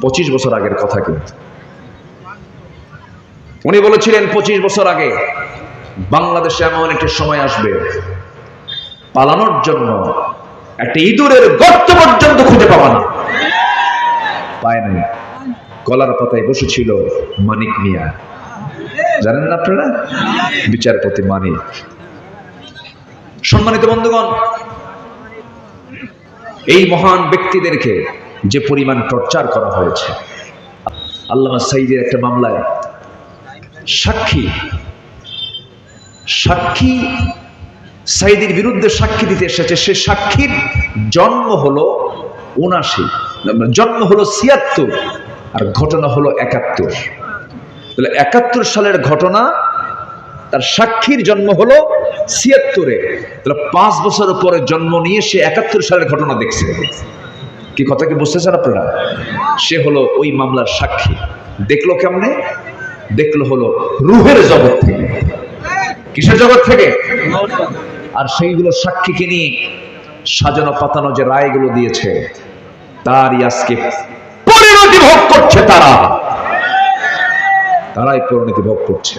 পঁচিশ বছর আগের কথা কিন্তু। উনি বলেছিলেন, পঁচিশ বছর আগে বাংলাদেশে এমন একটি সময় আসবে পালানোর জন্য একটা ইঁদুরের গর্ত পর্যন্ত খুঁজে না পায় নাই। কলার পাতায় বসেছিল মানিক মিয়া। জানেন না আপনারা? বিচারপতি মানিক। সম্মানিত বন্ধুগণ, এই মহান ব্যক্তিদেরকে যে পরিমাণ টর্চার করা হয়েছে। আল্লামা সাইদের একটা মামলায় সাক্ষী সাক্ষী সাইদির বিরুদ্ধে সাক্ষী দিতে এসেছে। সে সাক্ষীর জন্ম হলো উনাশি জন্ম হলো ছিয়াত্তর আর ঘটনা হলো একাত্তর। তাহলে একাত্তর সালের ঘটনা, তার সাক্ষীর জন্ম হলো ছিয়াত্তরে। তাহলে পাঁচ বছর পরে জন্ম নিয়ে সে একাত্তর সালের ঘটনা দেখছে। কি কথা কি বুঝতেছেন আপনারা? সে হলো ওই মামলার সাক্ষী। দেখল কেমনে? দেখল হলো রুহের জগৎ থেকে। কিসের জগৎ থেকে? আর সেইগুলো সাক্ষীকে নিয়ে সাজানো পাতানো যে রায়গুলো দিয়েছে, তারই আজকে পরিণতি ভোগ করছে তারা। তারাই পরিণতি ভোগ করছে।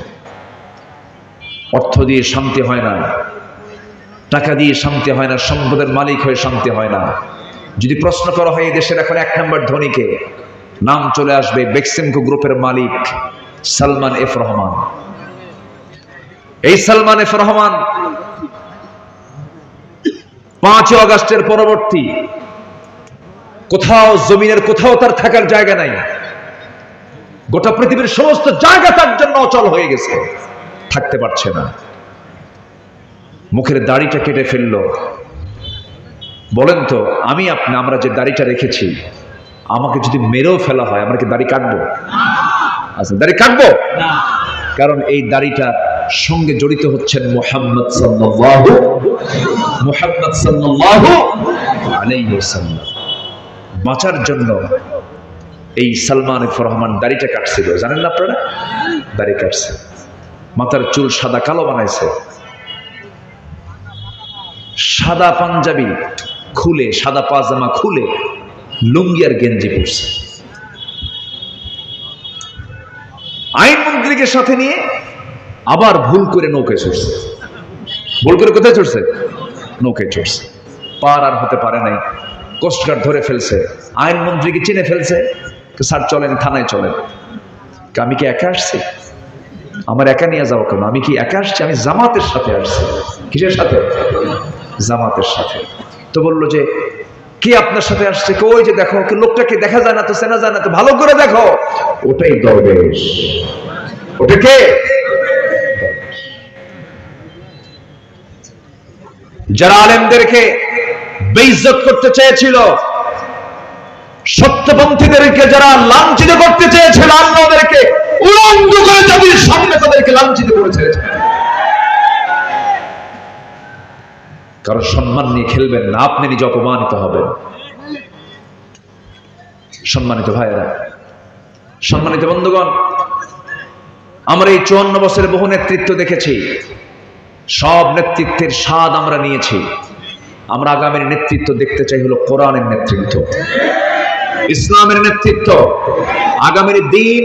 অর্থ দিয়ে শান্তি হয় না, টাকা দিয়ে শান্তি হয় না, সম্পদের মালিক হয়ে শান্তি হয় না। যদি প্রশ্ন করা হয় দেশের এখন এক নম্বর ধনীকে, নাম চলে আসবে বেক্সিমকো গ্রুপের মালিক সালমান এফ রহমান। এই সালমান এফ রহমান পাঁচই অগাস্টের পরবর্তী, কোথাও জমিনের, কোথাও তার থাকার জায়গা নাই। গোটা পৃথিবীর সমস্ত জায়গা তার জন্য অচল হয়ে গেছে, থাকতে পারছে না। মুখের দাড়িটা কেটে ফেলল। বলেন তো আমি আপনি আমরা যে দাড়িটা রেখেছি আমাকে যদি মেরেও ফেলা হয় আমরা কি দাড়ি কাটবো? আচ্ছা দাড়ি কাটবো? কারণ এই দাড়িটার সঙ্গে জড়িত হচ্ছেন মোহাম্মদ সাল্লাল্লাহু মোহাম্মদ আলাইহি বাঁচার জন্য এই সালমান রহমান দাড়িটা কাটছিল জানেন না আপনারা? দাড়ি কাটছে। মাথার চুল সাদা কালো বানাইছে। সাদা পাঞ্জাবি খুলে, সাদা পাজামা খুলে লুঙ্গি আর গেঞ্জি পরছে। আইনমন্ত্রীকে সাথে নিয়ে আবার ভুল করে নৌকায় চড়ছে। ভুল করে কোথায় চড়ছে? নৌকায় চড়ছে। পার আর হতে পারে নাই। কোস্টগার্ড ধরে ফেলছে। আইনমন্ত্রীকে চিনে ফেলছে স্যার, চলেন, থানায় চলেন। আমি কি একা আসছি? আমার একা নিয়ে যাওয়া কেন? আমি কি একা আসছি? আমি জামাতের সাথে আসছি। কিসের সাথে? জামাতের সাথে। তো বলল যে, কে আপনার সাথে আসছে? কে ওই যে দেখো, কে লোকটাকে দেখা যায় না তো, চেনা যায় না তো, ভালো করে দেখো। ওটাই দরবেশ। ওটা কে? যারা আলেমদেরকে বেইজ্জত করতে চেয়েছিল, সত্যপন্থীদেরকে যারা লাঞ্ছিত করতে চেয়েছিল আল্লাহদেরকে উলঙ্গ করে জাতির সামনে তাদেরকে লাঞ্ছিত করে ছেড়েছে। কারও সম্মান নিয়ে খেলবেন না, আপনি নিজে অপমানিত হবেন। সম্মানিত ভাইয়েরা, সম্মানিত বন্ধুগণ, আমরা এই চুয়ান্ন বছরের বহু নেতৃত্ব দেখেছি। সব নেতৃত্বের স্বাদ আমরা নিয়েছি। আমরা আগামীর নেতৃত্ব দেখতে চাই হলো কোরআনের নেতৃত্ব। ইসলামের নেতৃত্ব। আগামীর দিন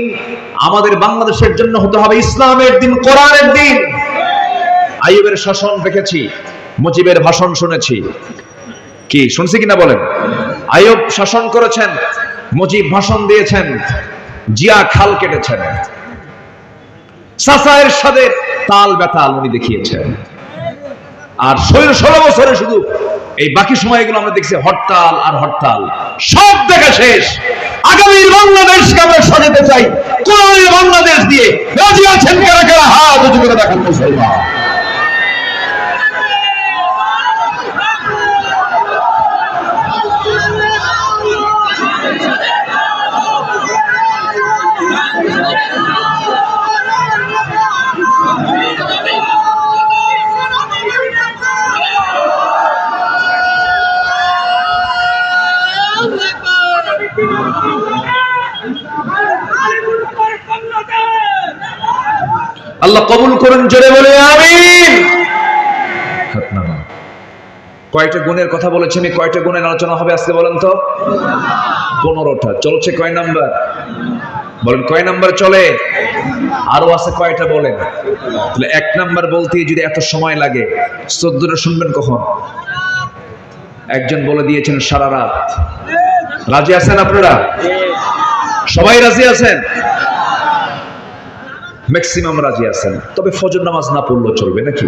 আমাদের বাংলাদেশের জন্য হতে হবে ইসলামের দিন, কোরআনের দিন। আইবের শাসন দেখেছি। মুজিবের ভাষণ শুনেছি। কি, শুনছি কিনা বলেন? আইব শাসন করেছেন, মুজিব ভাষণ দিয়েছেন, জিয়া খাল কেটেছেন। সাসায়ের সাথে তাল বেতাল উনি দেখিয়েছেন। আর ষোলো ষোলো বছরে শুধু এই বাকি সময়গুলো আমরা দেখছি হরতাল আর হরতাল। সব দেখা শেষ। আগামী বাংলাদেশকে আমরা সাজাতে চাই। কোন বাংলাদেশ দিয়ে রাজি আছেন কারা কারা? হাত উঁচু করে দেখান মুসলমান। করুন জোরে বলে হাত কয়টা গুণের কথা বলেছি আমি? কয়টা গুণের আলোচনা হবে আজকে বলেন তো? পনেরোটা। চলছে কয় নাম্বার? বলেন কয় নাম্বার চলে? আরও আছে কয়টা বলেন? তাহলে এক নাম্বার বলতে যদি এত সময় লাগে চোদ্দটা শুনবেন কখন? একজন বলে দিয়েছেন সারা রাত। রাজি আছেন আপনারা? সবাই রাজি আছেন? ম্যাক্সিমাম রাজি আছেন। তবে ফজর নামাজ না পড়লেও চলবে নাকি?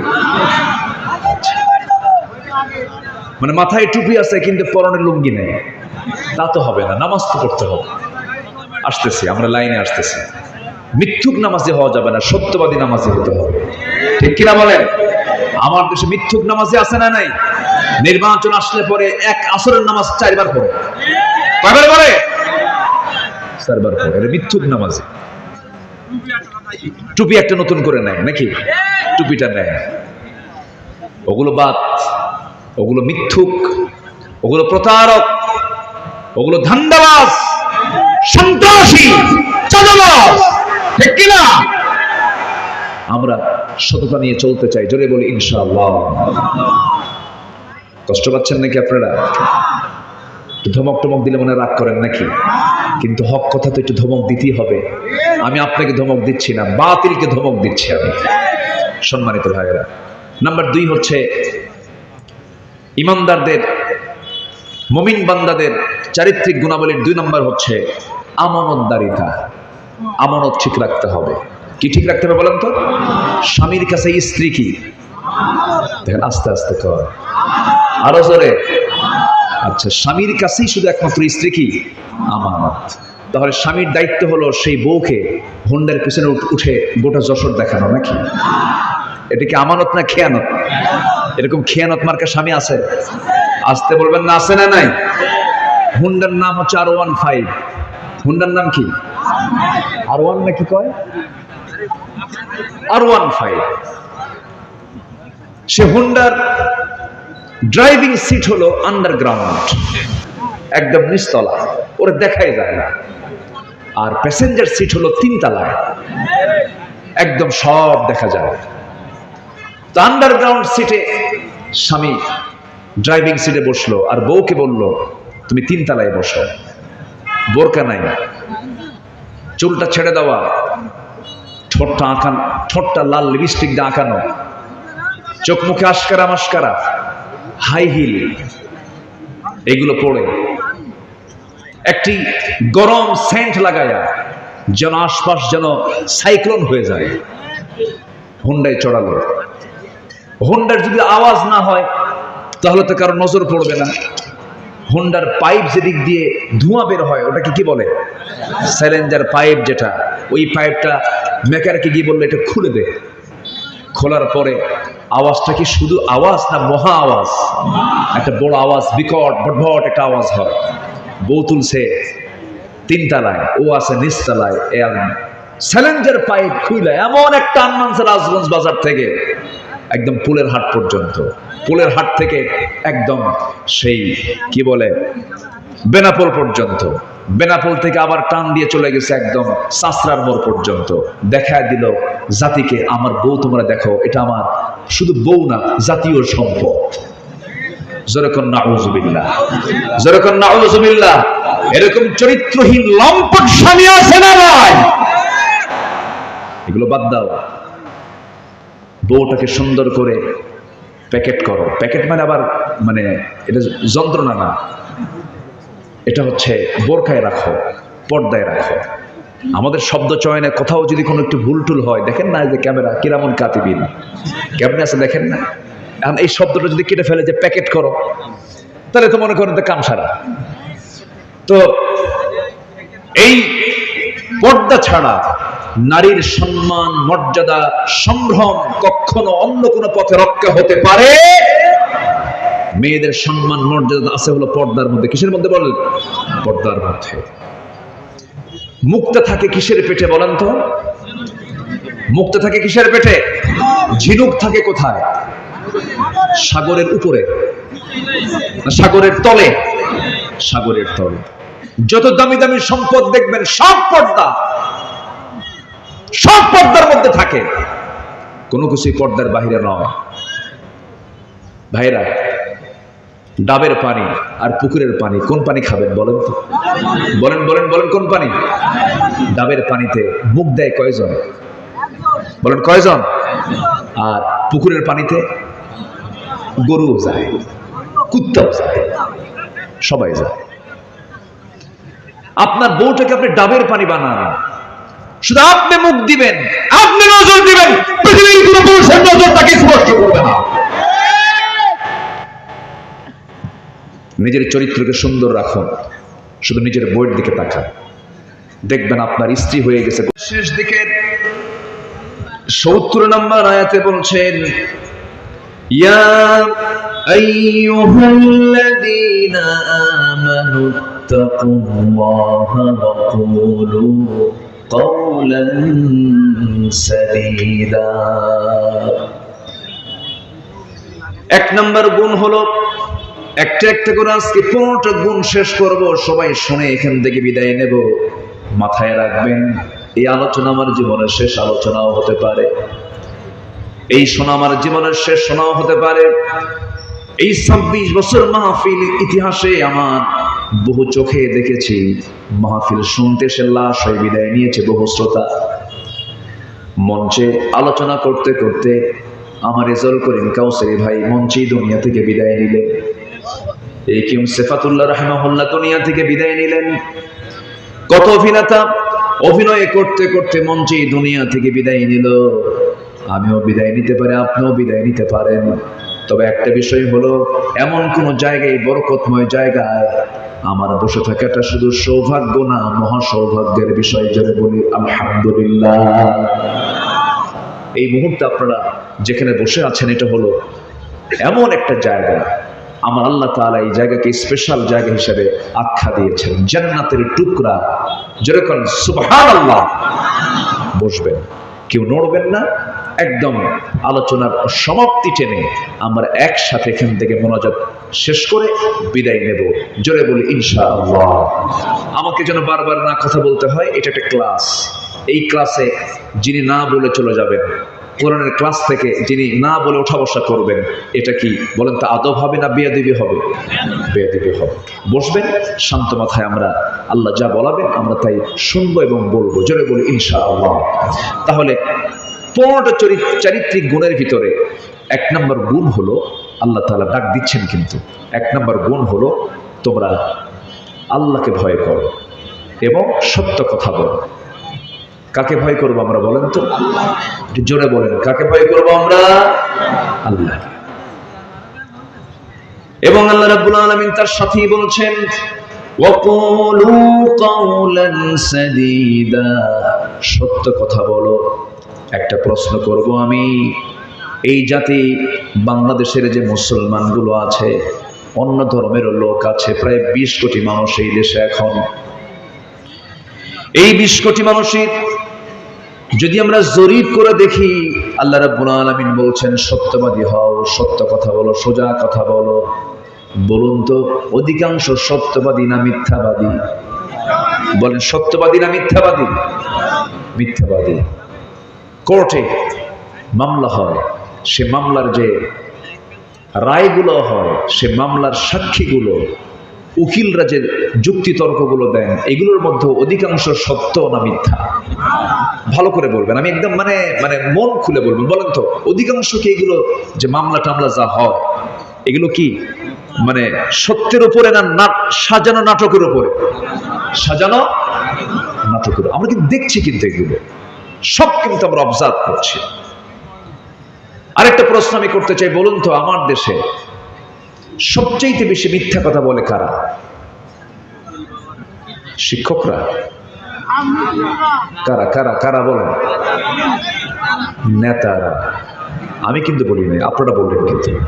মানে মাথায় টুপি আছে, কিন্তু পরনে লুঙ্গি নেই। তা তো হবে না, নামাজ তো পড়তে হবে। আসতেছি, আমরা লাইনে আসতেছি। মিথ্যুক নামাজে হওয়া যাবে না, সত্যবাদী নামাজে হতে হবে। ঠিক কিনা বলেন? আমার দেশে মিথ্যুক নামাজে আছে না নাই? নির্বাচন আসলে পরে এক আসরের নামাজ চারবার পড়ে। চারবার পড়ে এটা মিথ্যুক নামাজে। টুপি একটা নতুন করে নেয়, নাকি? টুপিটা নেয়। ওগুলো বাদ ওগুলো মিথ্যুক, ওগুলো প্রতারক, ওগুলো ধান্দাবাজ, সন্ত্রাসী, চাঁদাবাজ, ঠিক কিনা? আমরা সততা নিয়ে চলতে চাই, জোরে বলি ইনশাআল্লাহ। কষ্ট পাচ্ছেন নাকি আপনারা? ধমক টমক দিলে মনে রাগ করেন নাকি? কিন্তু হক কথা তো একটু ধমক দিতেই হবে। আমি আপনাকে ধমক দিচ্ছি না, বাতিলকে ধমক দিচ্ছি আমি। সম্মানিত ভাইয়েরা, নাম্বার দুই হচ্ছে ইমানদারদের, মমিন বান্দাদের চারিত্রিক গুণাবলীর দুই নম্বর হচ্ছে আমানতদারিতা। আমানত ঠিক রাখতে হবে। কি ঠিক রাখতে হবে বলেন তো? স্বামীর কাছে স্ত্রী কি? দেখেন আস্তে আস্তে কর। আরও জোরে। আচ্ছা স্বামীর কাছেই শুধু একমাত্র স্ত্রী কি? আমানত। তাহলে স্বামীর দায়িত্ব হলো সেই বউকে হোন্ডার পিছনে উঠ- গোটা যশোর দেখানো, নাকি? এটা কি আমানত না খেয়ানত? এরকম খেয়ানত মার্কা স্বামী আছে? আসতে বলবেন না, আছে না নাই? হুন্ডার নাম হচ্ছে আর ওয়ান ফাইভ হুন্ডার নাম কি? আর ওয়ান না কি কয়? আর ওয়ান ফাইভ সে হুন্ডার ড্রাইভিং সিট হলো আন্ডারগ্রাউন্ড একদম নিচতলা। ওরে দেখাই যায় না। আর প্যাসেঞ্জার সিট হলো তিনতলায়। একদম সব দেখা যায়। তো আন্ডারগ্রাউন্ড সিটে স্বামী ড্রাইভিং সিটে বসল আর বউকে বলল, তুমি তিনতলায় বসো। বোরকা নাই। চুলটা ছেড়ে দেওয়া। ঠোঁটটা আঁকানো, ঠোঁটটা লাল লিপস্টিক দিয়ে আঁকানো। চোখ মুখে আশকারা মাস্কারা হাই হিল, এগুলো পড়ে। একটি গরম সেন্ট লাগায়া যেন আশপাশ যেন সাইক্লোন হয়ে যায় হুন্ডায় চড়ালো। হুন্ডার যদি আওয়াজ না হয়, তাহলে তো কারও নজর পড়বে না। হুন্ডার পাইপ যেদিক দিয়ে ধোঁয়া বের হয়, ওটাকে কি বলে? স্যালেঞ্জার পাইপ যেটা, ওই পাইপটা মেকারকে গিয়ে বললে, এটা খুলে দে। খোলার পরে আওয়াজটা কি শুধু আওয়াজ না মহা আওয়াজ? একটা বড় আওয়াজ, বিকট ভটভট একটা আওয়াজ হয়। বউ তুলছে তিনতলায়, ও আছে নিচতলায়, এ স্যালেঞ্জার পাইপ খুইলে, এমন একটা আনমানছে রাজগঞ্জ বাজার থেকে, একদম পুলের হাট পর্যন্ত। পুলের হাট থেকে একদম সেই, কি বলে, বেনাপোল পর্যন্ত। বেনাপোল থেকে আবার টান দিয়ে চলে গেছে একদম সাসরার মোড় পর্যন্ত। দেখায় দিল জাতিকে আমার বউ তোমরা দেখো, এটা আমার শুধু বউ না, জাতীয় সম্পদ। এরকম চরিত্রহীন লম্পট স্বামী আছে না এগুলো বাদ দাও। বউটাকে সুন্দর করে প্যাকেট করো। প্যাকেট মানে আবার মানে এটা যন্ত্রণা না। এটা হচ্ছে বোরখায় রাখো, পর্দায় রাখো। আমাদের শব্দ চয়নে কোথাও যদি কোনো একটু ভুল টুল হয়, দেখেন না যে ক্যামেরা, কিরামন কাতিবিন। কেমনে আছে দেখেন না? এখন এই শব্দটা যদি কেটে ফেলে যে প্যাকেট করো, তাহলে তো মনে করেন তো কাম সারা তো এই পর্দা ছাড়া নারীর সম্মান, মর্যাদা, সম্ভ্রম কখনো অন্য কোনো পথে রক্ষা হতে পারে? মেয়েদের সম্মান, মর্যাদা আছে হলো পর্দার মধ্যে। কিসের মধ্যে বলেন? পর্দার মধ্যে। মুক্তা থাকে কিসের পেটে বলেন তো? মুক্তা থাকে কিসের পেটে? ঝিনুক থাকে কোথায়? সাগরের উপরে। সাগরের তলে। সাগরের তলে। যত দামি দামি সম্পদ দেখবেন, সব পর্দা। সব পর্দার মধ্যে থাকে। কোনো কিছুই পর্দার বাহিরে নয়। ভাইরা ডাবের পানি আর পুকুরের পানি, কোন পানি খাবেন বলেন তো? বলেন বলেন বলেন, কোন পানি? ডাবের পানিতে মুখ দেয় কয়জন? বলেন, কয়জন? আর পুকুরের পানিতে গরুও যায়, কুত্তাও যায়, সবাই যায়। আপনার বউটাকে আপনি ডাবের পানি বানান। শুধু আপনি মুখ দিবেন, আপনি নজর দিবেন, পৃথিবীর পুরুষের নজর তাকে স্পর্শ করবে না। নিজের চরিত্রকে সুন্দর রাখুন শুধু নিজের বইয়ের দিকে তাকান দেখবেন আপনার স্ত্রী হয়ে গেছে শেষ দিকে সত্তর নম্বর আয়াতে বলছেন ইয়া আইয়ুহাল্লাযীনা আমানু ইত্তাকুল্লাহা ওয়া কুলু قولا سديدا এক নম্বর গুণ হলো একটা একটা করে আজকে পনেরোটা গুণ শেষ করব, সবাই শুনে এখান থেকে বিদায় নেব। মাথায় রাখবেন, এই আলোচনা আমার জীবনের শেষ আলোচনাও হতে পারে। এই শোনা আমার জীবনের শেষ শোনাও হতে পারে। এই ছাব্বিশ বছর মাহফিল ইতিহাসে আমার বহু চোখে দেখেছি, মাহফিল শুনতে সে লাশ হয়ে বিদায় নিয়েছে বহু শ্রোতা। মঞ্চে আলোচনা করতে করতে আমার রেজল করিম কাউসারি ভাই মঞ্চেই দুনিয়া থেকে বিদায় নিলেন। এই কিম সেফাতুল্লাহ রহমাহুল্লাহ দুনিয়া থেকে বিদায় নিলেন? কত অভিনেতা অভিনয় করতে করতে মঞ্চেই দুনিয়া থেকে বিদায় নিল। আমিও বিদায় নিতে পারি, আপনিও বিদায় নিতে পারেন। তবে একটা বিষয় হলো, এমন কোন জায়গায়, বরকতময় জায়গায় আমার বসে থাকাটা শুধু সৌভাগ্য না মহা সৌভাগ্যের বিষয় যারা বলি, আলহামদুলিল্লাহ। এই মুহূর্তে আপনারা যেখানে বসে আছেন, এটা হলো এমন একটা জায়গা। আমার আল্লাহ তাআলা এই জায়গাকে স্পেশাল জায়গা হিসেবে আখ্যা দিয়েছেন। জান্নাতের টুকরা যেরকম সুবহানাল্লাহ। বসবেন, কেউ নড়বেন না, একদম আলোচনার সমাপ্তি টেনে আমরা একসাথে এখান থেকে মনোজাত শেষ করে বিদায় নেব। জোরে বলি, ইনশাআল্লাহ। আমাকে যেন বারবার না কথা বলতে হয়, এটা একটা ক্লাস। এই ক্লাসে যিনি না বলে চলে যাবেন কোরআনের ক্লাস থেকে যিনি না বলে ওঠা বসা করবেন, এটা কি বলেন তা, আদব হবে না বেয়াদিবি হবে? বেয়াদিবি হবে। বসবেন, শান্ত মাথায় আমরা আল্লাহ যা বলাবেন আমরা তাই শুনব এবং বলব। জোরে বলি ইনশা আল্লাহ তাহলে পনেরোটা চরিত্র চারিত্রিক গুণের ভিতরে এক নম্বর গুণ হলো, আল্লাহ তাআলা ডাক দিচ্ছেন কিন্তু। এক নম্বর গুণ হলো, তোমরা আল্লাহকে ভয় করো এবং সত্য কথা বলো। কাকে ভয় করব আমরা বলেন তো? জোরে বলেন, কাকে ভয় করব আমরা? আল্লাহ এবং আল্লাহ রাব্বুল আলামিন তার সাথেই বলছেন সত্য কথা বলো, একটা প্রশ্ন করব আমি। এই জাতি বাংলাদেশের যে মুসলমানগুলো আছে, অন্য ধর্মের লোক আছে, প্রায় বিশ কোটি মানুষ এই দেশে এখন। এই বিশ কোটি মানুষের যদি আমরা জরিপ করে দেখি, আল্লাহ রাব্বুল আলামিন বলছেন, সত্যবাদী হও, সত্য কথা বলো, সোজা কথা বলো। বলুন তো, অধিকাংশ সত্যবাদী না মিথ্যাবাদী? বলেন, সত্যবাদী না মিথ্যাবাদী? মিথ্যাবাদী। কোর্টে মামলা হয়, সে মামলার যে রায়গুলো হয়, সে মামলার সাক্ষীগুলো উকিলরা যে যুক্তি তর্কগুলো দেন, এগুলোর মধ্যে অধিকাংশ সত্য না মিথ্যা? ভালো করে বলবেন। আমি একদম মানে মানে মন খুলে বলবেন। বলেন তো, অধিকাংশ কি এগুলো যে মামলা টামলা যা হয়, এগুলো কি মানে সত্যের উপরে না না- সাজানো নাটকের উপরে? সাজানো নাটকের আমরা কিন্তু দেখছি কিন্তু এগুলো? সব কিন্তু আমরা অবজার্ভ করছি। আরেকটা প্রশ্ন আমি করতে চাই, বলুন তো, আমার দেশে সবচেয়ে বেশি মিথ্যা কথা বলে কারা? শিক্ষকরা। কারা কারা কারা বলেন? নেতারা। আমি কিন্তু বলি নাই, আপনারা বললেন কিন্তু।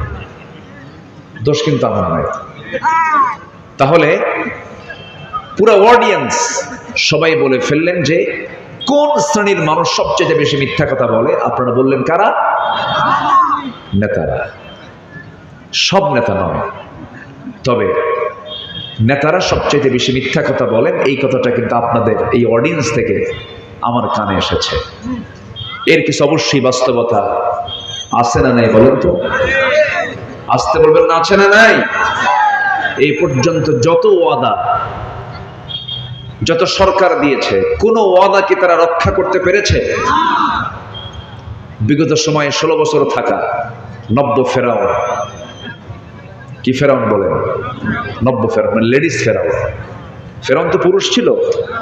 দোষ কিন্তু আমার নয় তাহলে পুরো অডিয়েন্স সবাই বলে ফেললেন যে, কোন শ্রেণির মানুষ সবচেয়ে বেশি মিথ্যা কথা বলে? আপনারা বললেন কারা? নেতারা। সব নেতা নয়। তবে নেতারা সবচেয়ে বেশি মিথ্যা কথা বলেন, এই কথাটা কিন্তু আপনাদের এই অডিয়েন্স থেকে আমার কানে এসেছে। এর কিছু অবশ্যই বাস্তবতা আছে না নাই বলেন তো? আসতে বলবেন না, আছে না নাই? এই পর্যন্ত যত ওয়াদা, যত সরকার দিয়েছে, কোন ওয়াদা কি তারা রক্ষা করতে পেরেছে? বিগত সময়ে ষোলো বছর থাকা নব্য ফেরাও কি ফেরাউন বলেন? নব্য ফেরাউন মানে লেডিস ফেরাউন। ফেরাউন তো পুরুষ ছিল,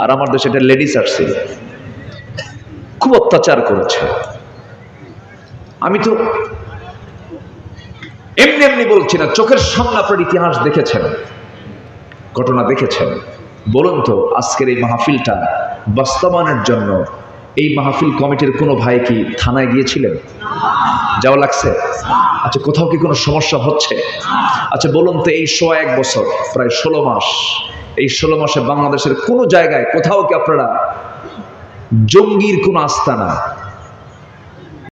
আর আমার দেশে এটা লেডিস আসছিল। খুব অত্যাচার করেছে। আমি তো এমনি এমনি বলছি না, চোখের সামনে আপনার ইতিহাস দেখেছেন, ঘটনা দেখেছেন। বলুন তো, আজকের এই মাহফিলটা বাস্তবায়নের জন্য এই মাহফিল কমিটির কোনো ভাই কি থানায় গিয়েছিলেন? যাওয়া লাগছে? আচ্ছা কোথাও কি কোনো সমস্যা হচ্ছে? আচ্ছা বলুন তো এই সোয়া এক বছর, প্রায় ষোলো মাস, এই ষোলো মাসে বাংলাদেশের কোনো জায়গায় কোথাও কি আপনারা জঙ্গির কোনো আস্তানা